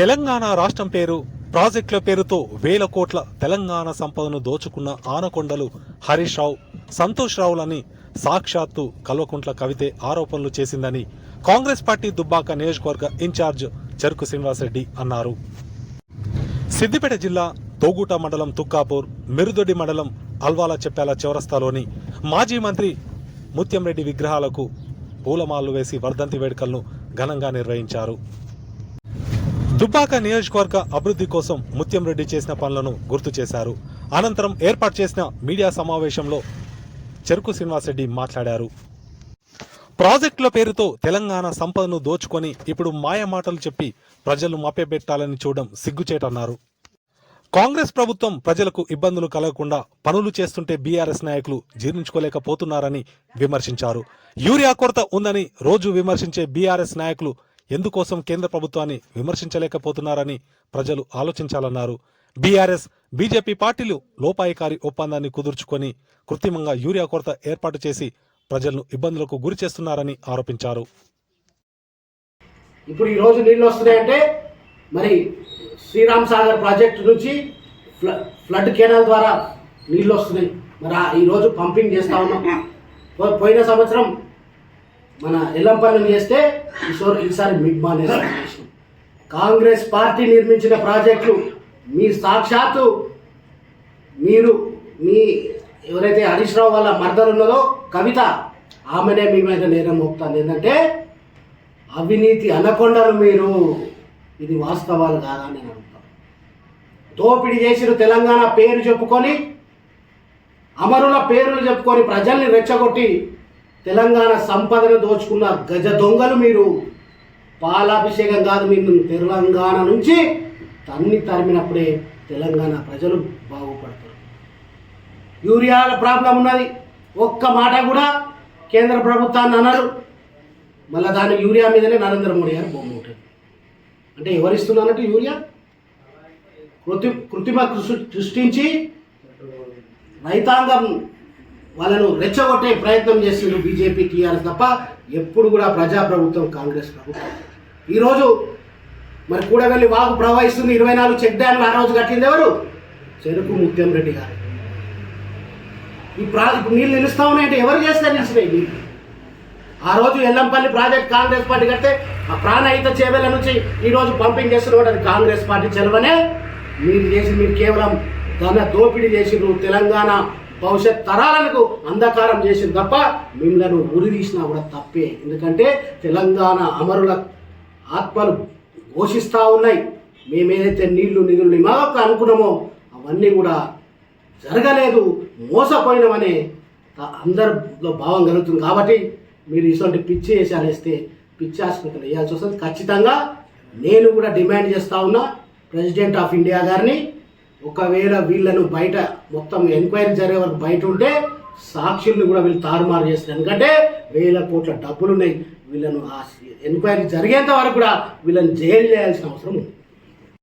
తెలంగాణ రాష్ట్రం పేరు ప్రాజెక్టుల పేరుతో వేల కోట్ల తెలంగాణ సంపదను దోచుకున్న ఆనకొండలు హరీష్ రావు సంతోష్ రావులని సాక్షాత్తు కల్వకుంట్ల కవితే ఆరోపణలు చేసిందని కాంగ్రెస్ పార్టీ దుబ్బాక నియోజకవర్గ ఇన్ఛార్జ్ చెరుకు శ్రీనివాసరెడ్డి అన్నారు. సిద్దిపేట జిల్లా తోగుట మండలం తుక్కాపూర్ మెరుదొడ్డి మండలం అల్వాల చెప్పాల చౌరస్తాలోని మాజీ మంత్రి ముత్యంరెడ్డి విగ్రహాలకు పూలమాలలు వేసి వర్ధంతి వేడుకలను ఘనంగా నిర్వహించారు. దుబ్బాక నియోజకవర్గ అభివృద్ధి కోసం ముత్యంరెడ్డి చేసిన పనులను గుర్తు చేశారు. అనంతరం ఏర్పాటు చేసిన మీడియా సమావేశంలో చెరుకు శ్రీనివాసరెడ్డి మాట్లాడారు. ప్రాజెక్టుల పేరుతో తెలంగాణ సంపదను దోచుకొని ఇప్పుడు మాయ మాటలు చెప్పి ప్రజలు మభ్యపెట్టాలని చూడడం సిగ్గుచేటన్నారు కాంగ్రెస్ ప్రభుత్వం ప్రజలకు ఇబ్బందులు కలగకుండా పనులు చేస్తుంటే బీఆర్ఎస్ నాయకులు జీర్ణించుకోలేకపోతున్నారని విమర్శించారు. యూరియా కొరత ఉందని రోజు విమర్శించే బీఆర్ఎస్ నాయకులు ఎందుకోసం కేంద్ర ప్రభుత్వాన్ని విమర్శించలేకపోతున్నారని ప్రజలు ఆలోచించాలన్నారు. బీఆర్ఎస్ బీజేపీ పార్టీలు లోపాయికారి ఒప్పందాన్ని కుదుర్చుకొని కృత్రిమంగా యూరియా కొరత ఏర్పాటు చేసి ప్రజలను ఇబ్బందులకు గురి చేస్తున్నారని ఆరోపించారు. ఇప్పుడు ఈ రోజు నీళ్ళు వస్తున్నాయంటే మరి శ్రీరామ్ సాగర్ ప్రాజెక్టు నుంచి ఫ్లడ్ కెనాల్ ద్వారా నీళ్ళు వస్తున్నాయి. మరి ఈ రోజు పంపింగ్ చేస్తా ఉన్నాం. పోయిన సంవత్సరం మన ఎల్లంపల్లిని చేస్తే ఈసారి ఈసారి మిగ్మానే చేసినాం కాంగ్రెస్ పార్టీ నిర్మించిన ప్రాజెక్టులు మీ సాక్షాత్తు మీరు మీ ఎవరైతే హరీష్ రావు వాళ్ళ మర్దలు ఉన్నదో కవిత ఆమెనే మీ మీద నేరం మోపుతాను ఏంటంటే అవినీతి అనకొండలు మీరు. ఇది వాస్తవాలు కాదా నేను అడుగుతాను దోపిడీ చేసిన తెలంగాణ పేరు చెప్పుకొని అమరుల పేర్లు చెప్పుకొని ప్రజల్ని రెచ్చగొట్టి తెలంగాణ సంపదను దోచుకున్న గజ దొంగలు మీరు. పాలాభిషేకం కాదు మీరు తెలంగాణ నుంచి తన్ని తరిమినప్పుడే తెలంగాణ ప్రజలు బాగుపడతారు. యూరియాల ప్రాబ్లం ఉన్నది. ఒక్క మాట కూడా కేంద్ర ప్రభుత్వాన్ని అన్నారు మళ్ళీ దాని యూరియా మీదనే నరేంద్ర మోడీ గారు బొమ్మ ఉంటుంది అంటే ఎవరిస్తున్నారంటే యూరియా? కృతి కృత్రిమ సృష్టించి రైతాంగం వాళ్ళను రెచ్చగొట్టే ప్రయత్నం చేస్తున్నారు బీజేపీ టీఆర్ఎస్ తప్ప ఎప్పుడు కూడా ప్రజాప్రభుత్వం కాంగ్రెస్ ప్రభుత్వం. ఈరోజు మరి కూడగల్లి వాగు ప్రవహిస్తుంది. ఇరవై నాలుగు చెక్ డ్యామ్లు ఆ రోజు కట్టింది ఎవరు? చెరుకు ముత్యం రెడ్డి గారు. ఈ ప్రా ఇప్పుడు నీళ్ళు నిలుస్తా ఉన్నాయంటే ఎవరు చేస్తే నిలిచినాయి నీళ్ళు? ఆ రోజు ఎల్లంపల్లి ప్రాజెక్ట్ కాంగ్రెస్ పార్టీ కడితే ఆ ప్రాణహిత చేవెల నుంచి ఈరోజు పంపింగ్ చేస్తున్న కాంగ్రెస్ పార్టీ చెలవనే? మీరు చేసి మీరు కేవలం ధన దోపిడీ చేసిండ్రు తెలంగాణ భవిష్యత్ తరాలకు అంధకారం చేసింది తప్ప మిమ్మలను ఉరిదీసినా కూడా తప్పే. ఎందుకంటే తెలంగాణ అమరుల ఆత్మలు ఘోషిస్తూ ఉన్నాయి. మేమేదైతే నీళ్ళు నిధులు నిమాక అనుకున్నామో అవన్నీ కూడా జరగలేదు మోసపోయినామనే అందరిలో భావం కలుగుతుంది కాబట్టి మీరు ఇటువంటి పిచ్చి వేసాలు వేస్తే పిచ్చి ఆసుపత్రులు వేయాల్సి వస్తుంది. ఖచ్చితంగా నేను కూడా డిమాండ్ చేస్తూ ఉన్నా. ప్రెసిడెంట్ ఆఫ్ ఇండియా గారిని ఒకవేళ వీళ్ళను బయట మొత్తం ఎంక్వైరీ జరిగే వరకు బయట ఉంటే సాక్షుల్ని కూడా వీళ్ళు తారుమారు చేస్తారు. ఎందుకంటే వేల కోట్ల డబ్బులు ఉన్నాయి వీళ్ళను ఆ ఎంక్వైరీ జరిగేంత వరకు కూడా వీళ్ళని జైలు చేయాల్సిన అవసరం ఉంది.